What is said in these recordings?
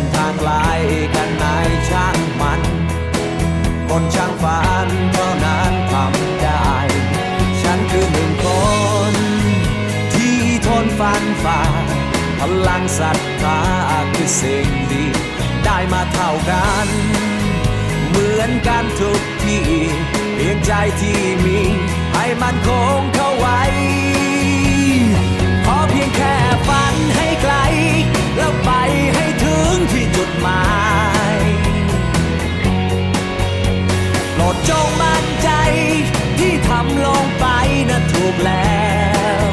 นทางไกลกันไหนช่างมัน คนช่างฝันเท่านั้นทำได้ ฉันคือหนึ่งคน ที่ทนฟันฝ่า พลังศรัทธาคือสิ่งดี ได้มาเท่ากัน เหมือนกันทุกที่เพียงใจที่มี ให้มันคงเข้าไว้ ขอเพียงแค่ กแล้ว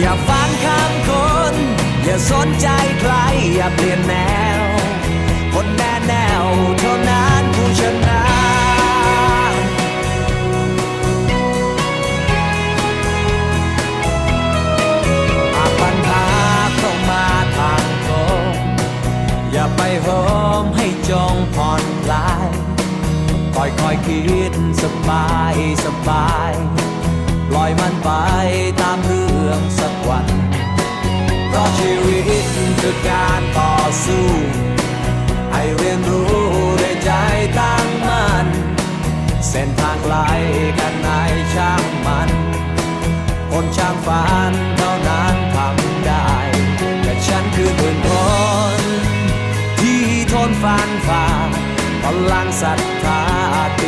อย่าฟังคำคน อย่าสนใจใคร อย่าเปลี่ยนแนว คนแน่แนวเท่านั้นผู้ชนะหาปัญหาเข้ามาทางตรงอย่าไปโหมให้จงผ่อนคลาย ค่อยค่อยๆคิดสบายสบายปล่อยมันไปตามเรื่องสักวัน เพราะชีวิตคือการต่อสู้ ให้เรียนรู้ด้วยใจตั้งมั่นเส้นทางไกลกันไหนช่างมันคนช่างฝันเท่านั้นทำได้แต่ฉันคือหนึ่งคนที่ทนฟันฝ่าพลังศรัทธ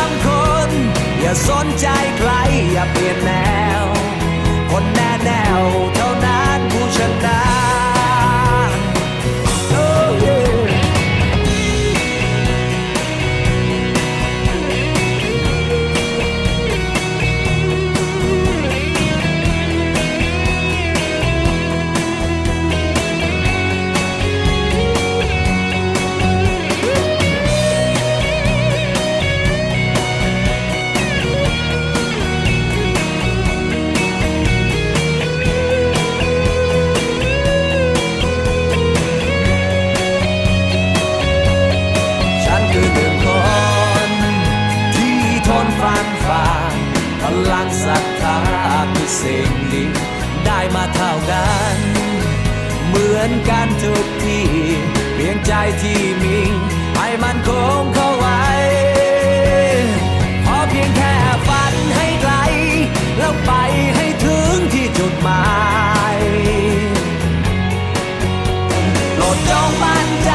น อย่าสนใจใคร อย่าเปลี่ยนแนว คนแน่แนวเท่า สิ่งดีได้มาเท่ากัน เหมือนกันทุกทีเพียงใจที่มีให้มันคงเข้าไว้พอเพียงแค่ฝันให้ไกล แล้วไปให้ถึงที่จุดหมายโปรดจงมั่นใจ